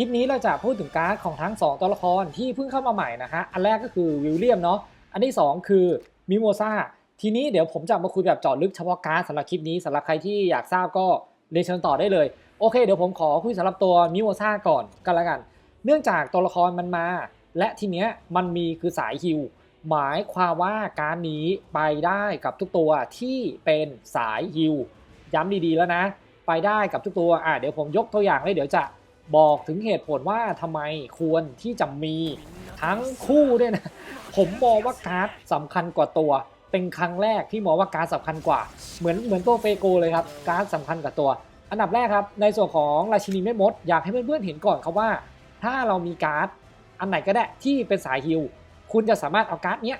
ลิปนี้เราจะพูดถึงการ์ดของทั้ง 2 ตัวละครที่เพิ่งเข้ามาใหม่นะฮะ อันแรกก็คือวิลเลียมเนาะ อันที่ 2 คือมิโมซาทีนี้เดี๋ยวผมจะมาคุยแบบเจาะลึกเฉพาะการ์ดสำหรับคลิปนี้สำหรับใครที่อยากทราบก็เรียนเชิญต่อได้เลย โอเคเดี๋ยวผมขอคุยสำหรับตัวมิโมซาก่อนกันละกัน เนื่องจากตัวละครมันมา และทีเนี้ยมันมีคือสายฮิวหมายความว่าการนี้ไปได้กับทุกตัวที่เป็นสายฮิวย้ำดีๆแล้วนะ ไปได้กับทุกตัวอะเดี๋ยวผมยกตัวอย่างเลยเดี๋ยวจะ บอกถึงเหตุผลว่าทำไมควรที่จะมีทั้งคู่ด้วยนะ ผมมองว่าการ์ดสำคัญกว่าตัว เป็นครั้งแรกที่มองว่าการ์ดสำคัญกว่า เหมือนเหมือนตัวเฟโกเลยครับ การ์ดสำคัญกว่าตัว อันดับแรกครับ ในส่วนของราชินีแม่มด อยากให้เพื่อนๆเห็นก่อนครับว่า ถ้าเรามีการ์ดอันไหนก็ได้ที่เป็นสายฮิลคุณจะสามารถเอาการ์ดเนี้ย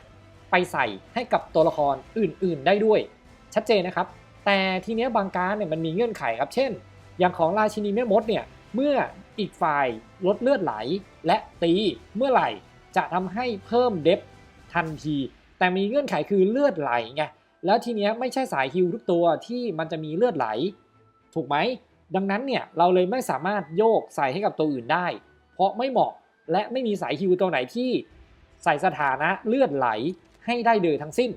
ไปใส่ให้กับตัวละครอื่น ๆ ได้ด้วย ชัดเจนนะครับ แต่ทีเนี้ยบางการดเนี่ยมันมีเงื่อนไขครับ เช่น อย่างของราชินีแม่มดเนี่ย เมื่ออีกฝ่ายลดเลือดไหล และตีเมื่อไหร่จะทำให้เพิ่มเดฟทันที แต่มีเงื่อนไขคือเลือดไหลไงแล้วทีเนี้ยไม่ใช่สายฮิลทุกตัวที่มันจะมีเลือดไหล ถูกไหม ดังนั้นเนี่ยเราเลยไม่สามารถโยกใส่ให้กับตัวอื่นได้ เพราะไม่เหมาะและไม่มีสายฮิวตัวไหนที่ใส่สถานะเลือดไหลให้ได้เลยทั้งสิ้น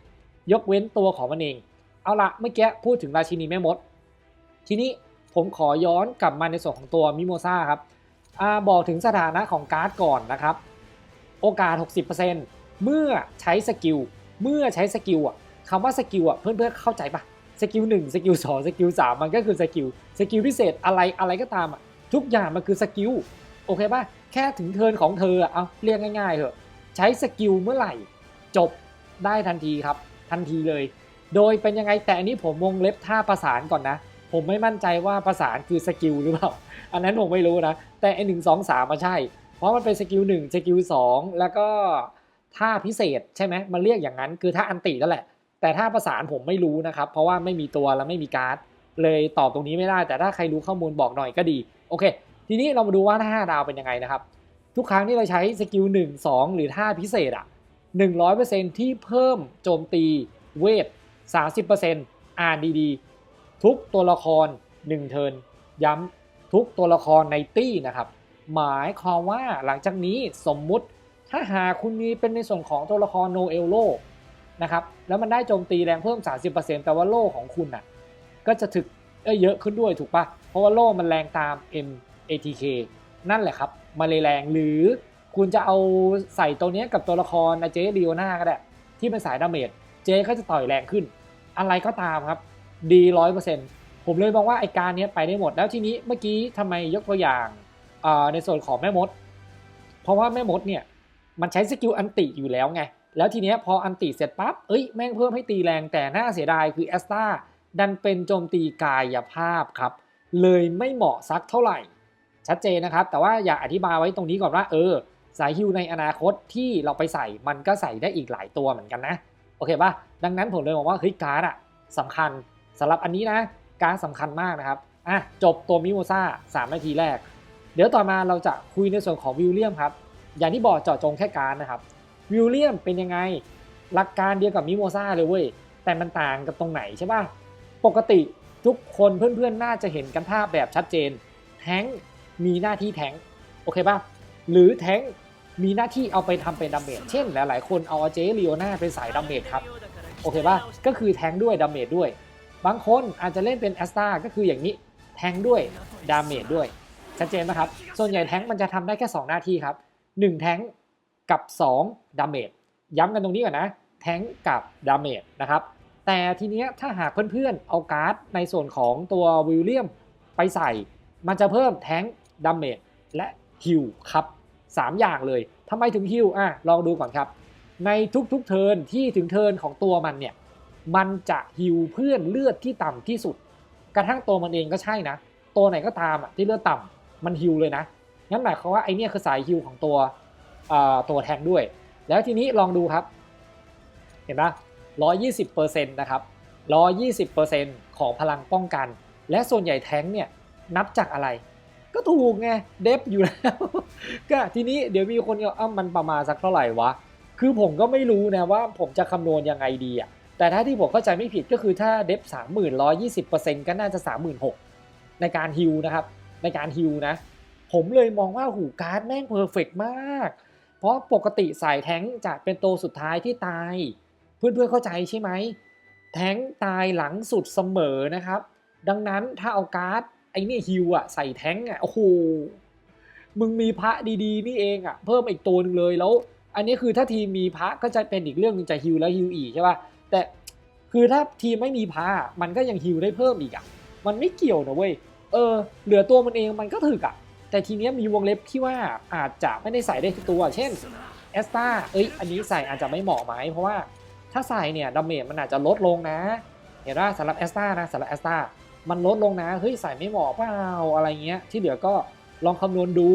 ยกเว้นตัวของมันเอง เอาละเมื่อกี้พูดถึงราชินีแม่มด ทีนี้ ผมขอย้อนกลับมาในส่วนของตัวมิโมซาครับอบอกถึงสถานะของการ์ดก่อนนะครับ โอกาส 60%เมื่อใช้สกิล เมื่อใช้สกิลอะคำว่าสกิลอะเพื่อนๆเข้าใจปะสกิล1สกิล2สกิล3มันก็คือสกิล สกิลพิเศษอะไรอะไรก็ตามอะทุกอย่างมันคือสกิล โอเคปะแค่ถึงเทินของเธออะเอาเรียกง่ายๆเถอะใช้สกิลเมื่อไหร่ จบได้ทันทีครับ ทันทีเลย โดยเป็นยังไงแต่อันนี้ผมวงเล็บท่าประสานก่อนนะ ผมไม่มั่นใจว่าประสานคือสกิลหรือเปล่า อันนั้นผมไม่รู้นะ แต่ไอหนึ่งสองสามมาใช่ เพราะมันเป็นสกิลหนึ่งสกิลสองแล้วก็ท่าพิเศษใช่ไหมมันเรียกอย่างนั้นคือท่าอันตินั่นแหละ แต่ท่าประสานผมไม่รู้นะครับ เพราะว่าไม่มีตัวและไม่มีการ์ด เลยตอบตรงนี้ไม่ได้ แต่ถ้าใครรู้ข้อมูลบอกหน่อยก็ดี โอเค ทีนี้เรามาดูว่าถ้า5ดาวเป็นยังไงนะครับ ทุกครั้งที่เราใช้สกิล1 2 หรือท่าพิเศษอะ100%ที่เพิ่มโจมตีเวท30%อ่านดีๆ ทุกตัวละคร1เทินย้ำทุกตัวละครในตี้นะครับ หมายความว่าหลังจากนี้สมมุติถ้าหาคุณมีเป็นในส่วนของตัวละครโนเอลโลนะครับแล้วมันได้โจมตีแรงเพิ่ม 30%แปลว่าโล่ของคุณน่ะก็จะถึกเยเยอะขึ้นด้วยถูกปะเพราะว่าโล่มันแรงตาม MATK นั่นแหละครับมาเลยแรงหรือคุณจะเอาใส่ตัวเนี้ยกับตัวละครเจดีโอนาก็ได้ที่เป็นสายดาเมจเจก็จะต่อยแรงขึ้น อะไรก็ตามครับ ดีร้อยเปอร์เซ็นต์ผมเลยมองว่าไอการนี้ไปได้หมด แล้วทีนี้เมื่อกี้ทำไมยกตัวอย่างในส่วนของแม่มด เพราะว่าแม่มดเนี่ยมันใช้สกิลอันติอยู่แล้วไง แล้วทีเนี้ยพออันติเสร็จปั๊บ เอ้ยแม่งเพิ่มให้ตีแรงแต่น่าเสียดายคือแอสตาดันเป็นโจมตีกายภาพครับ เลยไม่เหมาะสักเท่าไหร่ ชัดเจนนะครับ แต่ว่าอยากอธิบายไว้ตรงนี้ก่อนว่า เออ สายฮิวในอนาคตที่เราไปใส่มันก็ใส่ได้อีกหลายตัวเหมือนกันนะ โอเคป่ะ ดังนั้นผมเลยบอกว่าเฮ้ยการ์ดอะสำคัญ สำหรับอันนี้นะการสำคัญมากนะครับอะจบตัวมิโมซ่า3นาทีแรก เดี๋ยวต่อมาเราจะคุยในส่วนของวิลเลียมครับ อย่างที่บอกเจาะจงแค่การนะครับวิลเลียมเป็นยังไงหลักการเดียวกับมิโมซ่าเลยเว้ยแต่มันต่างกับตรงไหนใช่ป่ะปกติทุกคนเพื่อนๆ น่าจะเห็นกันภาพแบบชัดเจน แท้งมีหน้าที่แท้งโอเคป่ะหรือแท้งมีหน้าที่เอาไปทำเป็นดาเมจเช่นหลายๆ คนเอาเจลีโอนาเป็นสายดาเมจครับโอเคป่ะก็คือแท้งด้วยดาเมจด้วย บางคนอาจจะเล่นเป็นแอสตาก็คืออย่างนี้แทงด้วยดาเมจด้วย ชัดเจนไหมครับ ส่วนใหญ่แทงมันจะทำได้แค่ 2 หน้าที่ครับ 1 แทงกับ 2ดาเมจย้ำกันตรงนี้ก่อนนะ แทงกับดาเมจนะครับ แต่ทีเนี้ยถ้าหากเพื่อนๆ เอาการ์ดในส่วนของตัววิลเลียมไปใส่ มันจะเพิ่มแทงดาเมจและฮิลครับ3 อย่างเลยทำไมถึงฮิลอะลองดูก่อนครับ ในทุกๆเทิร์นที่ถึงเทิร์นของตัวมันเนี่ย มันจะฮิลเพื่อนเลือดที่ต่ำที่สุด กระทั่งตัวมันเองก็ใช่นะ ตัวไหนก็ตามอะที่เลือดต่ำมันฮิลเลยนะงั้นหมายความว่าไอเนี่ยคือสายฮิลของตัวตัวแทงด้วย แล้วทีนี้ลองดูครับ เห็นปะ120%นต์นะครับ120%ของพลังป้องกัน และส่วนใหญ่แท้งเนี่ยนับจากอะไร ก็ถูกไงเดฟอยู่แล้ว ก็ทีนี้เดี๋ยวมีคนก็อ้ามันประมาณสักเท่าไหร่วะ คือผมก็ไม่รู้นะว่าผมจะคำนวณยังไงดีอะ แต่ถ้าที่ผมเข้าใจไม่ผิดก็คือถ้าเดฟสามหมื่นร้อยยี่สิบเปอร์เซ็นต์ก็น่าจะสามหมื่นหกในการฮิวนะครับ ในการฮิวนะ ผมเลยมองว่าหูการ์ดแม่งเพอร์เฟกมาก เพราะปกติสายแท้งจะเป็นตัวสุดท้ายที่ตาย เพื่อนๆเข้าใจใช่ไหม แท้งตายหลังสุดเสมอนะครับ ดังนั้นถ้าเอาการ์ดไอ้นี่ฮิวอะใส่แท้งอะโอ้โหมึงมีพระดีๆ นี่เองอะเพิ่มอีกตัวหนึงเลยแล้ว อันนี้คือถ้าทีมมีพระก็จะเป็นอีกเรื่องนึงจะฮิวแล้วฮิวอีกใช่ป่ะ แต่คือถ้าทีมไม่มีพระมันก็ยังฮิวได้เพิ่มอีกอะมันไม่เกี่ยวนะเว้ย เออ เหลือตัวมันเองมันก็ถึกอะแต่ทีเนี้ยมีวงเล็บที่ว่าอาจจะไม่ได้ใส่ได้ทุกตัว เช่นแอสตาเอ้ย อันนี้ใส่อาจจะไม่เหมาะไหม เพราะว่าถ้าใส่เนี่ยดาเมจมันอาจจะลดลงนะ เห็นว่าสำหรับแอสตานะสำหรับแอสตามันลดลงนะ เฮ้ย ใส่ไม่เหมาะเปล่า อะไรเงี้ย ที่เหลือก็ลองคำนวณดู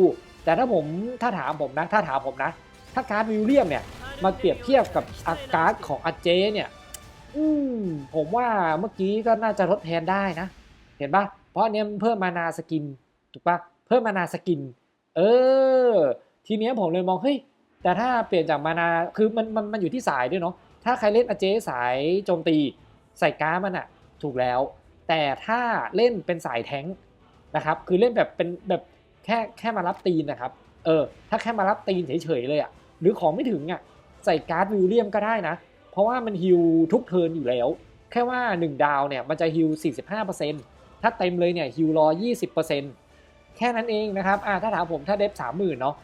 แต่ถ้าผมถ้าถามผมนะ ถ้าถามผมนะ ถ้าการ์ดวิลเลียมเนี่ย มาเปรียบเทียบกับอาการ์ดของอาเจเนี่ย อืมผมว่าเมื่อกี้ก็น่าจะทดแทนได้นะ เห็นปะเพราะเนี้ยเพิ่มมานาสกินถูกปะเพิ่มมานาสกิน เออ ทีเนี้ยผมเลยมองเฮ้ยแต่ถ้าเปลี่ยนจากมานาคือมันมันมันอยู่ที่สายด้วยเนาะถ้าใครเล่นอเจสายโจมตีใส่การ์ดมันอะถูกแล้ว แต่ถ้าเล่นเป็นสายแท้งนะครับ คือเล่นแบบเป็นแบบแค่แค่มารับตีนนะครับ เออ ถ้าแค่มารับตีนเฉยๆเลยอะหรือของไม่ถึงอะใส่การ์ดวิลเลียมก็ได้นะ ราะว่ามันฮิลทุกเทิร์นอยู่แล้ว แค่ว่า 1 ดาวเนี่ยมันจะฮิล45%ถ้าเต็มเลยเนี่ยฮิลรอ20%แค่นั้นเองนะครับอ่าถ้าถามผมถ้าเดฟ30,000เนาะ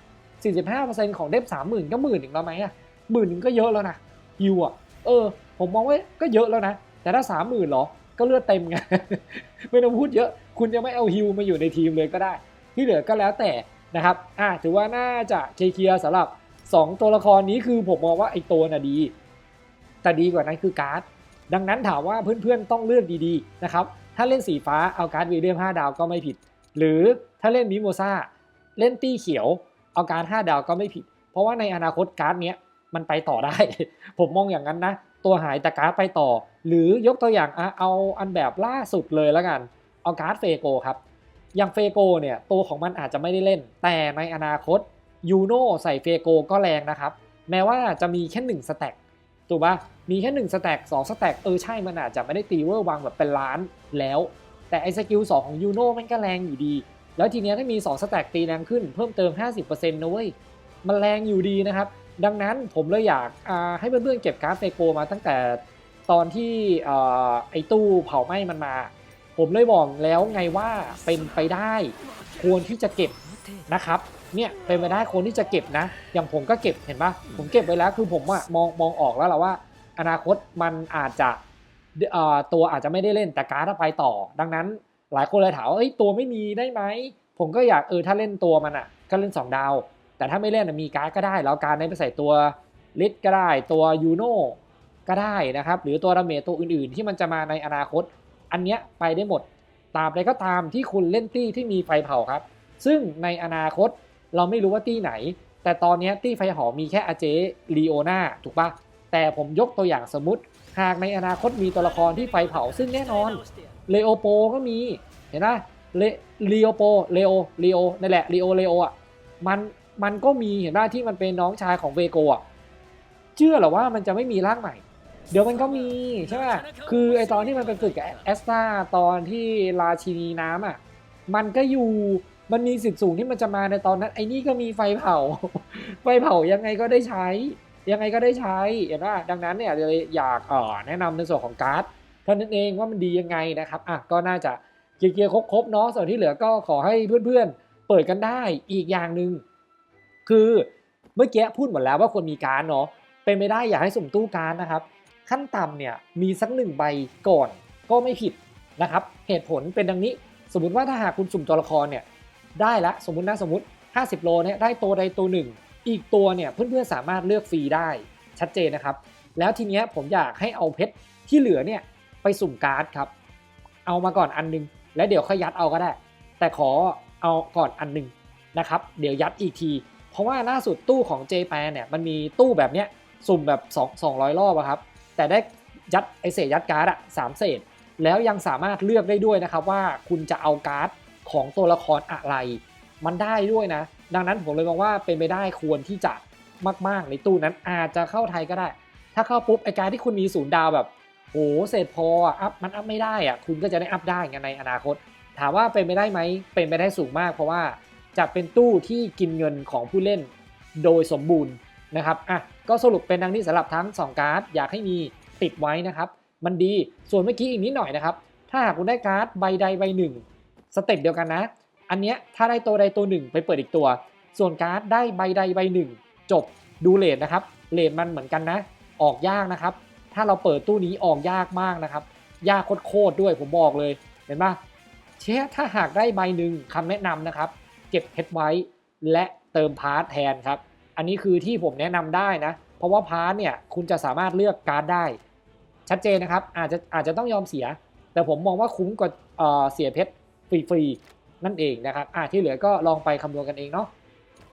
45%ของเดฟ30,000ก็หมื่นหนึ่งแล้วไหมอะหมื่นหนึ่งก็เยอะแล้วนะฮิลอะเออ ผมมองว่าก็เยอะแล้วนะ แต่ถ้า30,000เหรอก็เลือดเต็มไงไม่ต้องพูดเยอะ คุณจะไม่เอาฮิลมาอยู่ในทีมเลยก็ได้ ที่เหลือก็แล้วแต่นะครับอ่าถือว่าน่าจะเคลียร์สำหรับ 2 ตัวละครนี้คือผมมองว่าไอ้ตัวน่ะดี แต่ดีกว่านั้นคือการ์ด ดังนั้นถามว่าเพื่อนๆต้องเลือกดีๆนะครับ ถ้าเล่นสีฟ้าเอาการ์ดวีเดียม5ดาวก็ไม่ผิด หรือถ้าเล่นมิโมซาเล่นตี้เขียวเอาการ์ด5ดาวก็ไม่ผิด เพราะว่าในอนาคตการ์ดเนี้ยมันไปต่อได้ ผมมองอย่างนั้นนะ ตัวหายแต่การ์ดไปต่อ หรือยกตัวอย่างเอาอันแบบล่าสุดเลยแล้วกัน เอาการ์ดเฟโกครับ อย่างเฟโกเนี่ยตัวของมันอาจจะไม่ได้เล่น แต่ในอนาคตยูโนใส่เฟโกก็แรงนะครับ แม้ว่าจะมีแค่1สแต็ก ถูกปะมีแค่1สแต็ก2สแต็กเออใช่มันอาจจะไม่ได้ตีเวอร์วังแบบเป็นล้านแล้ว แต่ไอ้สกิล2ของยูโน่มันก็แรงอยู่ดี แล้วทีเนี้ยถ้ามี 2 สแต็กตีแรงขึ้นเพิ่มเติม 50%นะเว้ยมันแรงอยู่ดีนะครับ ดังนั้นผมเลยอยากให้เพื่อนๆเก็บการ์ดเฟโกมาตั้งแต่ตอนที่ไอ้ตู้เผาไหม้มันมา ผมเลยบอกแล้วไงว่าเป็นไปได้ ควรที่จะเก็บ นะครับเนี่ยเป็นไปได้ควรที่จะเก็บนะ อย่างผมก็เก็บเห็นปะผมเก็บไว้แล้วคือผมอะมองมองออกแล้วแหละว่า อนาคตมันอาจจะตัวอาจจะไม่ได้เล่นแต่การ์ดไปต่อ ดังนั้นหลายคนเลยถามว่าเอ้ตัวไม่มีได้ไหมผมก็อยากเออถ้าเล่นตัวมันอะก็เล่น 2 ดาว แต่ถ้าไม่เล่นมีการ์ดก็ได้ แล้วการดนี้ไปใส่ตัวลิทก็ได้ตัวยูโน่ก็ได้นะครับ หรือตัวดาเมจตัวอื่นๆ ที่มันจะมาในอนาคต อันเนี้ยไปได้หมดตาบใดก็ตามที่คุณเล่นตี้ที่มีไฟเผาครับ ซึ่งในอนาคตเราไม่รู้ว่าตี้ไหน แต่ตอนนี้ตี้ไฟหอมมีแค่อาเจลีโอนาถูกปะแต่ผมยกตัวอย่างสมมติ หากในอนาคตมีตัวละครที่ไฟเผาซึ่งแน่นอนเลโอโปก็มีเห็นไหมเลลีโอโปเลโอเลโอนั่นแหละเลโอเลโออะมันมันก็มีเห็นไหมที่มันเป็นน้องชายของเวโกอะเชื่อหรอว่ามันจะไม่มีร่างใหม่ เดี๋ยวมันก็มีใช่ไหมคือไอตอนที่มันไปฝึกกับแอสตาตอนที่ราชินีน้ำอะมันก็อยู่ มันมีสิทธิ์สูงที่มันจะมาในตอนนั้น ไอ้นี่ก็มีไฟเผา ไฟเผายังไงก็ได้ใช้ ยังไงก็ได้ใช้เห็นว่าดังนั้นเนี่ยเลยอยากออแนะนำในส่วนของการ์ดเท่านั้นเองว่ามันดียังไงนะครับอะก็น่าจะเคลียร์ๆครบๆเนาะส่วนที่เหลือก็ขอให้เพื่อนๆ เปิดกันได้อีกอย่างหนึ่งคือเมื่อกี้พูดหมดแล้วว่าควรมีการ์ดเนาะเป็นไม่ได้อยากให้สุ่มตู้การ์ดนะครับ ขั้นต่ำเนี่ยมีสักหนึ่งใบก่อนก็ไม่ผิดนะครับ เหตุผลเป็นดังนี้ สมมติว่าถ้าหากคุณสุ่มตัวละครเนี่ย ได้ละสมมตินะสมมติ 50 โลเนี่ยได้ตัวใดตัวหนึ่ง อีกตัวเนี่ยเพื่อนๆสามารถเลือกฟรีได้ชัดเจนนะครับ แล้วทีเนี้ยผมอยากให้เอาเพชรที่เหลือเนี่ยไปสุ่มการ์ดครับ เอามาก่อนอันหนึง แล้วเดี๋ยวค่อยยัดเอาก็ได้ แต่ขอเอาก่อนอันหนึงนะครับ เดี๋ยวยัดอีกที เพราะว่าล่าสุดตู้ของ j p a n เนี่ยมันมีตู้แบบเนี้ยสุ่มแบบ 2 200 รอบอะครับ แต่ได้ยัดไอเศษยัดการ์ดอะสามเศษ แล้วยังสามารถเลือกได้ด้วยนะครับว่าคุณจะเอาการ์ด ของตัวละครอะไร มันได้ด้วยนะ ดังนั้นผมเลยมองว่าเป็นไปได้ควรที่จะมาก ๆ ในตู้นั้นอาจจะเข้าไทยก็ได้ ถ้าเข้าปุ๊บไอการที่คุณมีศูนย์ดาวแบบโอ้เศษพออะอัพมันอัพไม่ได้อะคุณก็จะได้อัพได้ไงในอนาคต ถามว่าเป็นไปได้ไหมเป็นไปได้สูงมาก เพราะว่าจะเป็นตู้ที่กินเงินของผู้เล่นโดยสมบูรณ์นะครับอะก็สรุปเป็นดังนี้สำหรับทั้ง 2 การ์ดอยากให้มีติดไว้นะครับ มันดีส่วนเมื่อกี้อีกนิดหน่อยนะครับ ถ้าหากคุณได้การ์ดใบใดใบหนึ่ง สเต็ปเดียวกันนะ อันเนี้ยถ้าได้ตัวใดตัวหนึ่งไปเปิดอีกตัว ส่วนการ์ดได้ใบใดใบหนึ่ง จบดูเลทนะครับเลทมันเหมือนกันนะ ออกยากนะครับ ถ้าเราเปิดตู้นี้ออกยากมากนะครับ ยากโคตรด้วยผมบอกเลยเห็นปะเช่ถ้าหากได้ใบหนึ่งคำแนะนำนะครับ เก็บเพชรไว้และเติมพาร์ทแทนครับ อันนี้คือที่ผมแนะนำได้นะ เพราะว่าพาร์ทเนี่ยคุณจะสามารถเลือกการ์ดได้ ชัดเจนนะครับ อาจจะอาจจะต้องยอมเสีย แต่ผมมองว่าคุ้มกว่าเเสียเพชร ฟรีๆนั่นเองนะครับอะที่เหลือก็ลองไปคำนวณกันเองเนาะ